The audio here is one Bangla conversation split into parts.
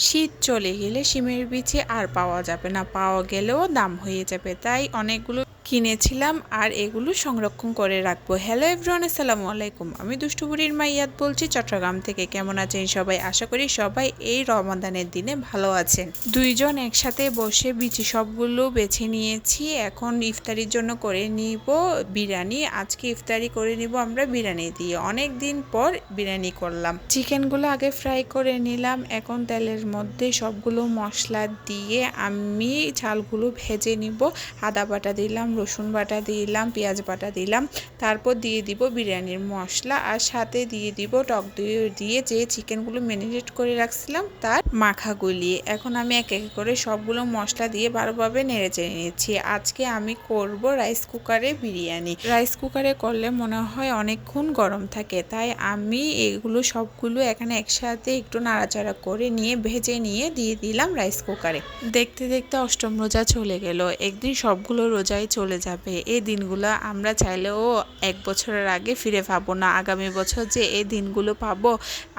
শীত চলে গেলে সিমের বিচি আর পাওয়া যাবে না, পাওয়া গেলেও দাম হয়ে যাবে। তাই অনেকগুলো কিনেছিলাম আর এগুলো সংরক্ষণ করে রাখব। হ্যালো এভরিওয়ান আসসালামু আলাইকুম। আমি দুষ্টুবুড়ির মাইয়াদ বলছি, চট্টগ্রাম থেকে কেমন আছেন সবাই? আশা করি সবাই এই রমাদানের দিনে ভালো আছেন। দুইজন একসাথে বসে বিচি সবগুলো বেছে নিয়েছি। এখন ইফতারির জন্য করে নিব বিরিয়ানি। আজকে ইফতারি করে নিব আমরা বিরিয়ানি দিয়ে। অনেক দিন পর বিরিয়ানি করলাম। চিকেনগুলো আগে ফ্রাই করে নিলাম। এখন তেলের মধ্যে সবগুলো মশলা দিয়ে আমি ঝালগুলো ভেজে নিব। আদা বাটা দিলাম রসুন বাটা দিলাম, পেঁয়াজ বাটা দিলাম, তারপর দিয়ে দিব বিরিয়ানির মশলা আর সাথে দিয়ে দিব টক দই দিয়ে যে চিকেনগুলো ম্যারিনেট করে রাখছিলাম তার মাখা গুলিয়ে এখন আমি এক এক করে সবগুলো মশলা দিয়ে ভালোভাবে নেড়ে চেড়ে নিচ্ছি। আজকে আমি করব রাইস কুকারে বিরিয়ানি। রাইস কুকারে করলে মনে হয় অনেকক্ষণ গরম থাকে, তাই আমি এগুলো সবগুলো এখানে একসাথে একটু নাড়াচাড়া করে নিয়ে ভেজে নিয়ে দিয়ে দিলাম রাইস কুকারে। দেখতে দেখতে অষ্টম রোজা চলে গেল। একদিন সবগুলো রোজাই চলে যাবে। এই দিনগুলো আমরা চাইলেও এক বছরের আগে ফিরে পাবো না। আগামী বছর যে এই দিনগুলো পাবো,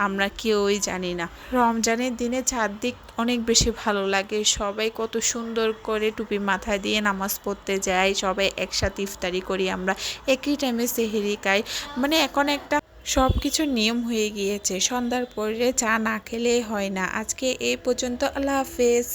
আমরা কেউই জানি না। রমজানের দিনে চারদিক অনেক বেশি ভালো লাগে। সবাই কত সুন্দর করে টুপি মাথায় দিয়ে নামাজ পড়তে যায়। সবাই একসাথে ইফতারি করি আমরা। একই টাইমে সেহেরি খাই। মানে এখন একটা সব কিছু নিয়ম হয়ে গিয়েছে। সন্ধ্যার পরে চা না খেলে হয় না। আজকে এই পর্যন্ত। আল্লাহ হাফেজ।